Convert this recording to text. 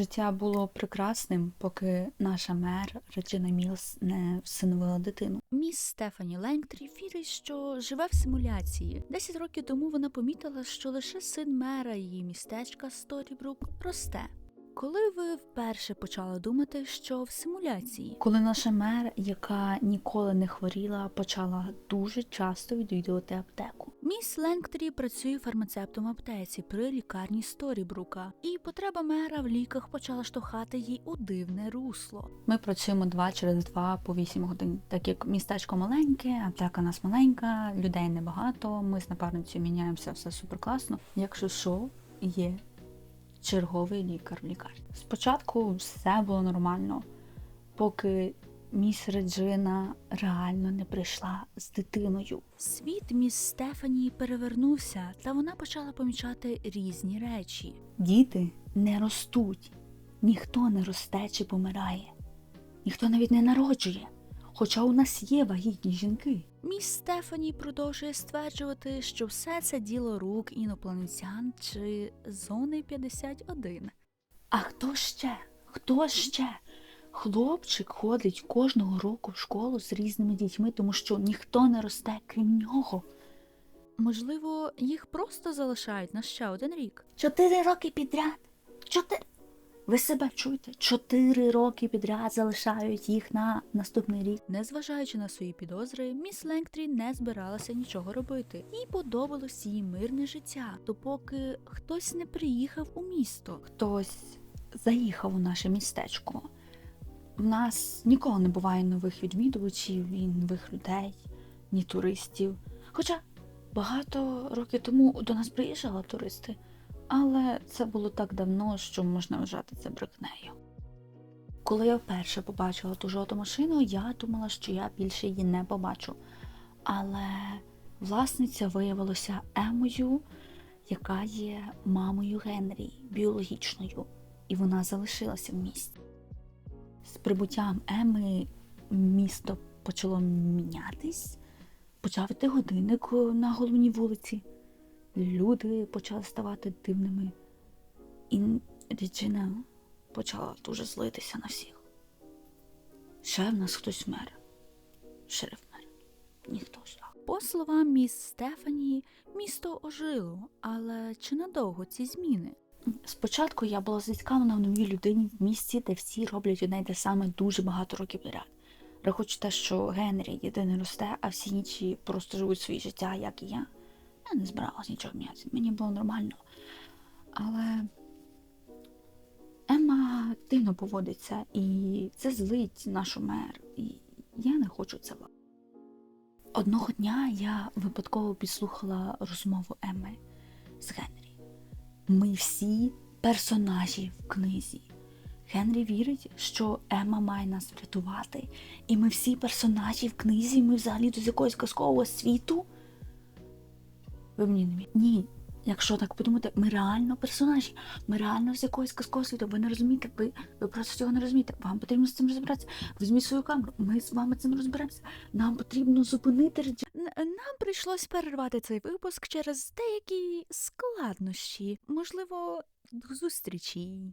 Життя було прекрасним, поки наша мер Реджина Мілс не всиновила дитину. Міс Стефані Ленгтрі вірить, що живе в симуляції. Десять років тому вона помітила, що лише син мера її містечка Сторібрук росте. Коли ви вперше почали думати, що в симуляції? Коли наша мер, яка ніколи не хворіла, почала дуже часто відвідувати аптеку. Міс Ленгтрі працює фармацевтом аптеці при лікарні Сторібрука, і потреба мера в ліках почала штовхати їй у дивне русло. Ми працюємо два через два по вісім годин. Так як містечко маленьке, аптека нас маленька, людей небагато. Ми з напарницею міняємося, все супер класно. Якщо що, є черговий лікар в лікарні. Спочатку все було нормально, поки міс Реджина реально не прийшла з дитиною. Світ міс Стефані перевернувся, та вона почала помічати різні речі. Діти не ростуть, ніхто не росте чи помирає, ніхто навіть не народжує. Хоча у нас є вагітні жінки. Міс Стефані продовжує стверджувати, що все це діло рук інопланетян чи зони 51. А хто ще? Хто ще? Хлопчик ходить кожного року в школу з різними дітьми, тому що ніхто не росте, крім нього. Можливо, їх просто залишають на ще один рік. Чотири роки підряд. Чотири. Ви себе чуєте? Чотири роки підряд залишають їх на наступний рік. Незважаючи на свої підозри, міс Ленгтрі не збиралася нічого робити. Їй подобалось її мирне життя, допоки хтось не приїхав у місто. Хтось заїхав у наше містечко. В нас ніколи не буває нових відвідувачів і нових людей, ні туристів. Хоча багато років тому до нас приїжджали туристи, але це було так давно, що можна вважати це брехнею. Коли я вперше побачила ту жовту машину, я думала, що я більше її не побачу. Але власниця виявилася Емою, яка є мамою Генрі, біологічною, і вона залишилася в місті. З прибуттям Еми місто почало мінятись, почав іти годинник на головній вулиці. Люди почали ставати дивними. І Ріджина почала дуже злитися на всіх. Ще в нас хтось мер. Шериф мер. Ніхто ж. По словам міс Стефані, місто ожило, але чи надовго ці зміни? Спочатку я була зацікавлена в новій людині в місті, де всі роблять одне й те саме дуже багато років підряд. Рахуючи те, що Генрі єдиний росте, а всі інші просто живуть своє життя, як і я. Я не збиралась нічого міняти. Мені було нормально. Але Емма дивно поводиться, і це злить нашу мер. І я не хочу цього. Одного дня я випадково підслухала розмову Емми з Генрі. Ми всі персонажі в книзі. Генрі вірить, що Емма має нас врятувати, і ми всі персонажі в книзі, ми взагалі з якогось казкового світу. Ви мені не вірите? Ні. Якщо так подумати, ми реально персонажі, ми реально з якогось казкового світу. Ви не розумієте, ви, ви просто цього не розумієте. Вам потрібно з цим розібратися. Візьміть свою камеру, ми з вами цим розберемося. Нам потрібно зупинити Н- Нам прийшлось перервати цей випуск через деякі складнощі. Можливо, до зустрічі.